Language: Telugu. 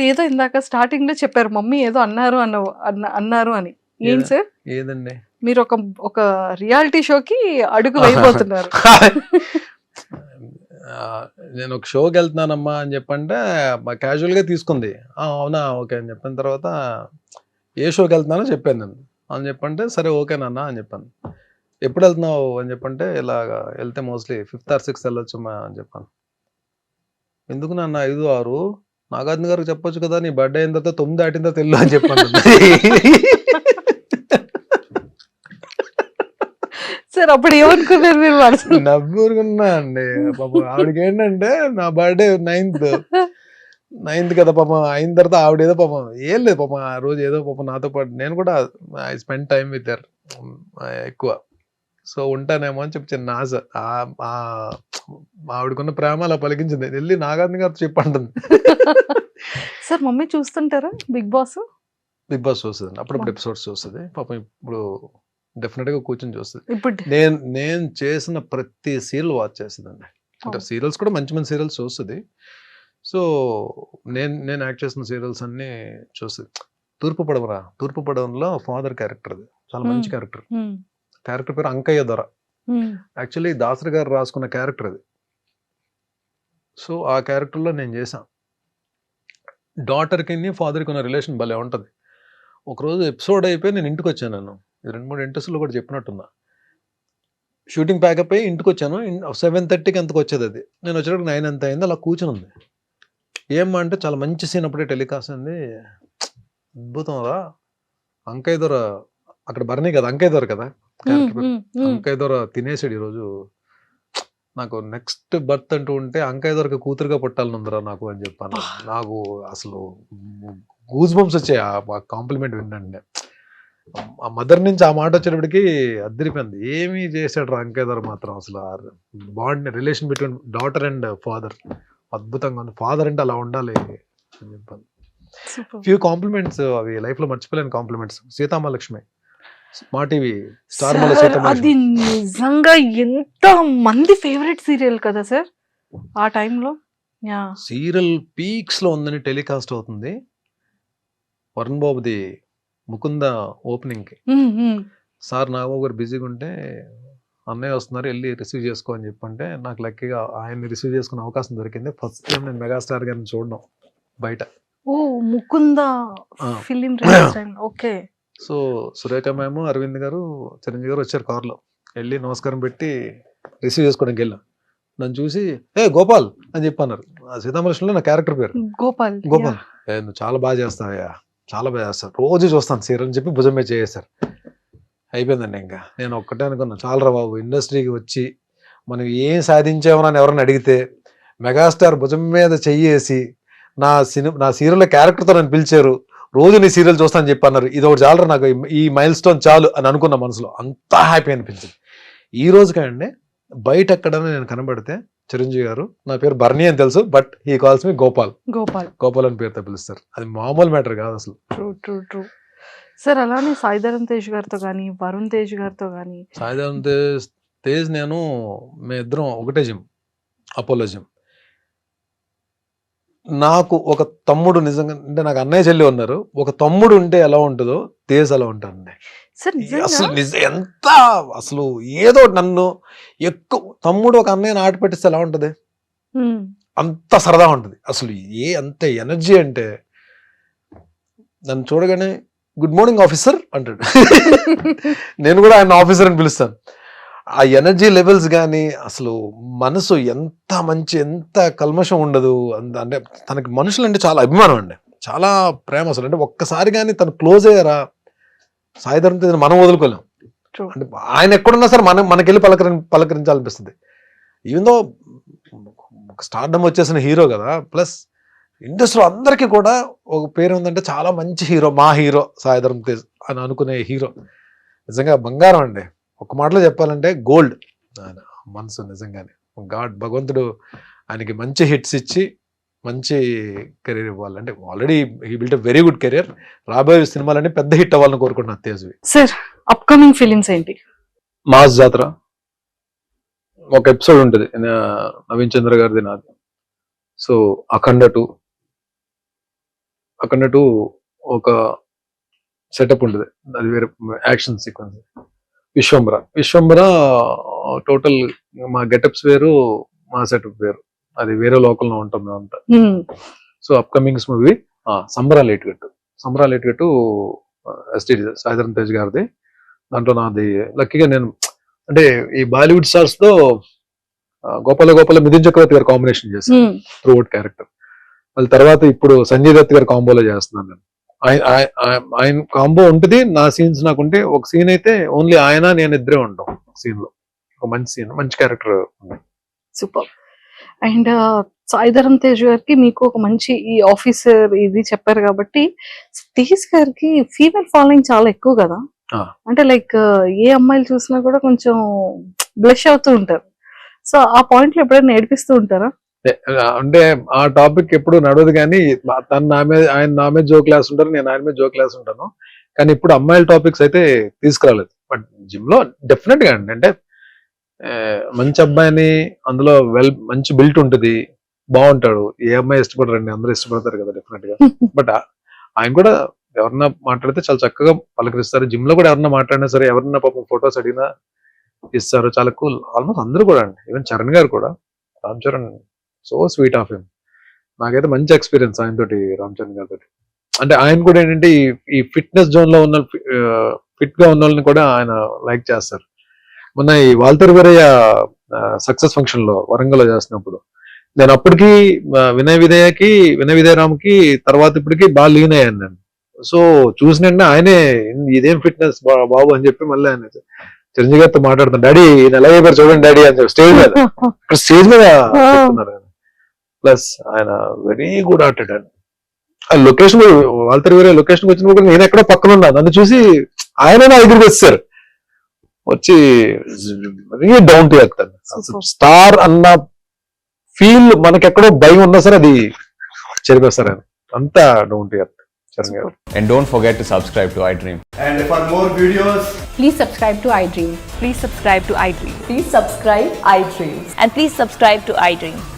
ఏదో ఇందాక స్టార్టింగ్లో చెప్పారు మమ్మీ ఏదో అన్నారు అన్న అన్న- అన్నారు అని. ఏం సార్? ఏదండి? మీరు ఒక ఒక రియాలిటీ షోకి అడుగు వేయబోతున్నారు. ఆ, నేను ఒక షోకి వెళ్తున్నానమ్మా అని చెప్పంటే క్యాజువల్గా తీసుకుంది. "ఆ, అవునా ఓకే అని చెప్పిన తర్వాత ఏ షోకి వెళ్తున్నానో చెప్పాను నేను. అని చెప్పంటే సరే ఓకేనన్నా అని చెప్పాను. ఎప్పుడు వెళ్తున్నావు? అని చెప్పంటే ఇలాగ వెళ్తే మోస్ట్లీ ఫిఫ్త్ ఆర్ సిక్స్త్ వెళ్ళొచ్చమ్మా అని చెప్పాను. ఎందుకు నాన్న ఐదు ఆరు? నాగార్జున గారికి చెప్పొచ్చు కదా నీ బర్త్డే అయిన తర్వాత తొమ్మిది దాటిన తర్వాత వెళ్ళు అని చెప్పాను సార్ అప్పుడు ఏమనుకున్నారు మీరు మనసులో నవ్వురుకున్నా అండి. పాపం ఆవిడకి ఏంటంటే నా బర్త్డే నైన్త్. నైన్త్ కదా పాపం అయిన తర్వాత ఆవిడ ఏదో పాపం ఏం లేదు పాపం ఆ రోజు ఏదో పాపం నాతో పాటు. నేను కూడా I spend time with their ఎక్కువ. సో ఉంటానేమో అని చెప్పి చిన్న ఆశ. ఆ- ఆ- ఆవిడకున్న ప్రేమ అలా పలికించింది. వెళ్ళి నాగార్జున గారితో చెప్పంటుంది. Sir mummy చూస్తుంటారా? Big boss? Big boss చూస్తుంది అప్పుడప్పుడు ఎపిసోడ్స్ చూస్తుంది. పాపం ఇప్పుడు డెఫినెట్గా కూర్చొని చూస్తుంది. ఇప్పుడు నేను నేను చేసిన ప్రతి సీరియల్ వాచ్ చేస్తుందండి. అంటే. సీరియల్స్ కూడా మంచి మంచి సీరియల్స్ చూస్తుంది. సో నేను నేను యాక్ట్ చేసిన సీరియల్స్ అన్ని చూస్తుంది. తూర్పు పడవరా తూర్పు పడవలో ఫాదర్ క్యారెక్టర్ అది చాలా మంచి. క్యారెక్టర్. క్యారెక్టర్ పేరు అంకయ్య దొర. ఉమ్, యాక్చువల్లీ దాసరి గారు రాసుకున్న క్యారెక్టర్ అది. సో ఆ క్యారెక్టర్లో నేను చేశాను డాటర్కి ఫాదర్కి ఉన్న రిలేషన్ భలే ఉంటుంది. ఒకరోజు ఎపిసోడ్ అయిపోయి నేను ఇంటికి వచ్చాను నేను రెండు మూడు ఇంట్రెస్ట్లో కూడా చెప్పినట్టున్నా. షూటింగ్ ప్యాకప్ అయ్యి ఇంటికి వచ్చాను సెవెన్ థర్టీకి ఎంతకు వచ్చేది అది. నేను వచ్చేటప్పుడు నైన్ ఎంత అయింది అలా కూర్చుని ఉంది ఏమ్మా అంటే చాలా మంచి సీన్ అప్పుడే టెలికాస్ట్ అయింది. అద్భుతం రా. అంకయ్య దొర అక్కడ బర్నీ కదా అంకయ్య దొర కదా? క్యారెక్టర్. అంకయ్య దొర తినేసాడు ఈరోజు. నాకు నెక్స్ట్ బర్త్ అంటూ ఉంటే అంకయ్య దొరక కూతురుగా పుట్టాలని ఉందిరా నాకు అని చెప్పాను. నాకు అసలు గూజ్ బంప్స్ వచ్చాయి. ఆ కాంప్లిమెంట్ విన్నండి ఆ మదర్ నుంచి ఆ మాట వచ్చేటప్పటికి అద్దరిపోయింది ఏమీ చేశాడు రా అంకయ్య దొర మాత్రం అసలు. Bond relation between daughter and father అద్భుతంగా ఉంది. ఫాదర్ అంటే అలా ఉండాలి అని చెప్పాను. ఫ్యూ కాంప్లిమెంట్స్ అవి లైఫ్లో మర్చిపోలేని కాంప్లిమెంట్స్ సీతామహాలక్ష్మి. మా టీవీ స్టార్ అది నిజంగా ఎంత మంది ఫేవరెట్ సీరియల్ కదా సార్? ఆ టైంలో సీరియల్ పీక్స్లో ఉందని టెలికాస్ట్ అవుతుంది. వరుణ్ బాబుది ముకుంద ఓపెనింగ్కి. సార్ నాగబాబు గారు బిజీగా ఉంటే అన్నయ్య వస్తున్నారు వెళ్ళి రిసీవ్ చేసుకో అని చెప్పంటే నాకు లక్కీగా ఆయన్ని రిసీవ్ చేసుకునే అవకాశం దొరికింది. ఫస్ట్ టైం నేను మెగాస్టార్ గారిని చూడడం బయట. ఓ Mukunda. Film okay. So Surekha మేము అరవింద్ గారు చిరంజీవి గారు వచ్చారు కార్లో. వెళ్ళి నమస్కారం పెట్టి రిసీవ్ చేసుకోవడానికి వెళ్ళాం. నన్ను చూసి ఏ గోపాల్ అని చెప్పి అన్నారు. ఆ సీతామలక్ష్మిలో నా క్యారెక్టర్ పేరు. గోపాల్ గోపాల్. ఏ, నువ్వు చాలా బాగా చేస్తావయ్యా. చాలా బాగా చేస్తావు. రోజు చూస్తాను సీరియల్ అని చెప్పి భుజం మీద చేసేసారు. అయిపోయిందండి ఇంకా. నేను ఒక్కటే అనుకున్నా చాలరా బాబు ఇండస్ట్రీకి వచ్చి మనం ఏం సాధించామని అని ఎవరైనా అడిగితే మెగాస్టార్ భుజం మీద చెయ్యేసి నా సినిమా నా సీరియల్ క్యారెక్టర్తో నన్ను పిలిచారు. రోజు నీ సీరియల్ చూస్తానని చెప్పి అన్నారు ఇది ఒకటి చాలరా నాకు? ఈ- మైల్ స్టోన్ చాలు అని అనుకున్న మనసులో అంతా హ్యాపీ అనిపించింది. ఈ రోజు కండి బయట ఎక్కడైనా నేను కనబడితే చిరంజీవి గారు నా పేరు బర్నీ అని తెలుసు but he calls me Gopal. Gopal. Gopal అని పేరుతో పిలుస్తారు. అది మామూలు మ్యాటర్ కాదు అసలు. ట్రూ ట్రూ ట్రూ సార్ అలానే సాయిధరం తేజ్ గారితో కానీ వరుణ్ తేజ్ గారితో కానీ సాయిధరం తేజ్ తేజ్ నేను మీ ఇద్దరం ఒకటే జిమ్ అపోలో జిమ్ నాకు ఒక తమ్ముడు నిజంగా అంటే నాకు అన్నయ్య చెల్లి ఉన్నారు. ఒక తమ్ముడు ఉంటే ఎలా ఉంటుందో తేజ్ అలా ఉంటానండి సార్ అసలు నిజ ఎంత అసలు ఏదో నన్ను ఎక్కువ తమ్ముడు ఒక అన్నయ్యని ఆట పెట్టిస్తే ఎలా ఉంటది? అంత సరదా ఉంటుంది. అసలు ఏ అంత ఎనర్జీ అంటే నన్ను చూడగానే గుడ్ మార్నింగ్ ఆఫీసర్ అంటాడు. నేను కూడా ఆయన ఆఫీసర్ అని పిలుస్తాను. ఆ ఎనర్జీ లెవెల్స్ కానీ అసలు మనసు ఎంత మంచి ఎంత కల్మషం ఉండదు. అంటే తనకి మనుషులు అంటే చాలా అభిమానం అండి. చాలా ప్రేమ అసలు. అంటే ఒక్కసారి కానీ తను క్లోజ్ అయ్యారా? సాయిధరం తేజ్ మనం వదులుకోలేం. అంటే ఆయన ఎక్కడున్నా సరే మనం మనకెళ్ళి పలకరి పలకరించాలనిపిస్తుంది. ఈవెన్ దో స్టార్డమ్ వచ్చేసిన హీరో కదా ప్లస్ ఇండస్ట్రీలో అందరికీ కూడా ఒక పేరు ఉందంటే చాలా మంచి హీరో మా హీరో సాయిధరం తేజ్ అని అనుకునే హీరో. నిజంగా బంగారం అండి. ఒక మాటలో చెప్పాలంటే గోల్డ్. ఆయన మనసు నిజంగానే. గాడ్ భగవంతుడు ఆయనకి మంచి హిట్స్ ఇచ్చి మంచి కెరీర్ ఇవ్వాలి. అంటే already he built very good career. రాబోయే సినిమాలన్నీ పెద్ద హిట్ అవ్వాలని కోరుకుంటున్నాను తేజ్వి సార్ అప్కమింగ్ ఫిలిమ్స్ ఏంటి? మాస్ జాతర. ఒక ఎపిసోడ్ ఉంటుంది. నవీన్ చంద్ర గారిది నాది. So Akhanda two. అక్కడట్టు ఒక సెటప్ ఉంటుంది. అది వేరే action sequence. Vishwambhara Vishwambhara total మా గెటప్స్ వేరు మా సెటప్ వేరు. అది వేరే లోకల్లో ఉంటాం మేమంతా హ్మ్. సో అప్కమింగ్స్ మూవీ సంబరాలు ఎటుగట్టు సంబరాలు ఎటుగట్టు ఎస్టీ సాయిధరం తేజ్ గారిది. దాంట్లో నాది లక్కీగా నేను అంటే ఈ బాలీవుడ్ స్టార్స్తో గోపాల గోపాల మిథున్ చక్రవర్తి గారు కాంబినేషన్ చేశాను. Throughout character. వాళ్ళ తర్వాత ఇప్పుడు సంజయ్ దత్ గారు కాంబోలో చేస్తున్నాను నేను. ఆయన- కాంబో ఉంటుంది. నా సీన్స్ నాకుంటే ఒక సీన్ అయితే ఓన్లీ ఆయన నేను ఇద్దరే ఉంటాం సీన్లో. ఒక మంచి సీన్ మంచి character super and Saidharam Tej గారికి మీకు ఒక మంచి ఈ ఆఫీసర్ ఇది చెప్పారు కాబట్టి తేజ్ గారికి ఫీమేల్ ఫాలోయింగ్ చాలా ఎక్కువ కదా. అంటే లైక్ ఏ అమ్మాయిలు చూసినా కూడా కొంచెం బ్లష్ అవుతూ ఉంటారు. సో ఆ పాయింట్లో ఎప్పుడైనా నేర్పిస్తూ ఉంటారా? అంటే ఆ టాపిక్ ఎప్పుడు నడవదు కానీ తను నా మీద ఆయన నా మీద జో క్లాస్ ఉంటారు నేను ఆయన మీద జో క్లాస్ ఉంటాను. కానీ ఇప్పుడు అమ్మాయిల టాపిక్స్ అయితే తీసుకురాలేదు. బట్ జిమ్లో డెఫినెట్గా అండి. అంటే మంచి అబ్బాయిని అందులో వెల్ మంచి బిల్ట్ ఉంటుంది బాగుంటాడు. ఏ అమ్మాయి ఇష్టపడరండి అందరూ ఇష్టపడతారు కదా డెఫినెట్గా. బట్ ఆయన కూడా ఎవరన్నా మాట్లాడితే చాలా చక్కగా పలకరిస్తారు. జిమ్లో కూడా ఎవరన్నా మాట్లాడినా సరే ఎవరన్నా పాపం ఫొటోస్ అడిగినా ఇస్తారు. చాలా కూల్ ఆల్మోస్ట్ అందరూ కూడా అండి. ఈవెన్ చరణ్ గారు కూడా. Ram Charan so sweet of him నాకైతే మంచి ఎక్స్పీరియన్స్ ఆయన తోటి రామ్ చరణ్ గారితో అంటే ఆయన కూడా ఏంటంటే ఈ- ఈ ఫిట్నెస్ జోన్లో ఉన్న ఫిట్గా ఉన్న వాళ్ళని కూడా ఆయన లైక్ చేస్తారు. మొన్న ఈ వాల్తర్ వీరయ్య సక్సెస్ ఫంక్షన్లో వరంగల్లో చేస్తున్నప్పుడు నేను అప్పటికి వినయ్ విదయకి వినయ్ విదయ రామ్కి తర్వాత ఇప్పటికి బాగా లీన్ అయ్యాను నేను. సో చూసిన ఆయనే ఇదేం ఫిట్నెస్ బాబు అని చెప్పి మళ్ళీ ఆయన చిరంజీవి గారితో మాట్లాడుతాను డాడీ ఈయన ఎలా అయిపోయారు చూడండి డాడీ అని చెప్పి స్టేజ్ మీద ఇక్కడ స్టేజ్ మీద చెప్తున్నారు ప్లస్ ఆయన వెరీ గుడ్ ఆర్టెడ్ అండ్ ఆ లొకేషన్ వాల్తర్ వేరే లొకేషన్ వచ్చినప్పుడు కూడా నేను ఎక్కడో పక్కన ఉన్నా నన్ను చూసి ఆయన నా ఎదురుకి వచ్చారు వచ్చి very down to earth. Star అన్న ఫీల్ మనకెక్కడో భయం ఉన్నా సరే అది చెరిపేస్తారు ఆయన అంతా down to earth And don't forget to subscribe to iDream. And for more videos, Please subscribe to iDream. Please subscribe to iDream. Please subscribe iDream. And please subscribe to iDream.